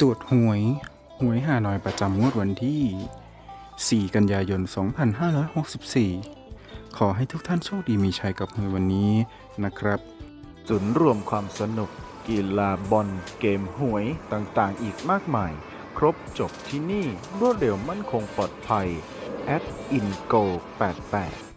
ตรวจหวย หวยหาหน่อยประจำงวดวันที่ 4 กันยายน 2564 ขอให้ทุกท่านโชคดีมีชัยกับหวยวันนี้นะครับศูนย์รวมความสนุก กีฬาบอลเกมหวยต่างๆ อีกมากมาย ครบจบที่นี่รวดเร็วมั่นคงปลอดภัย at ingo 88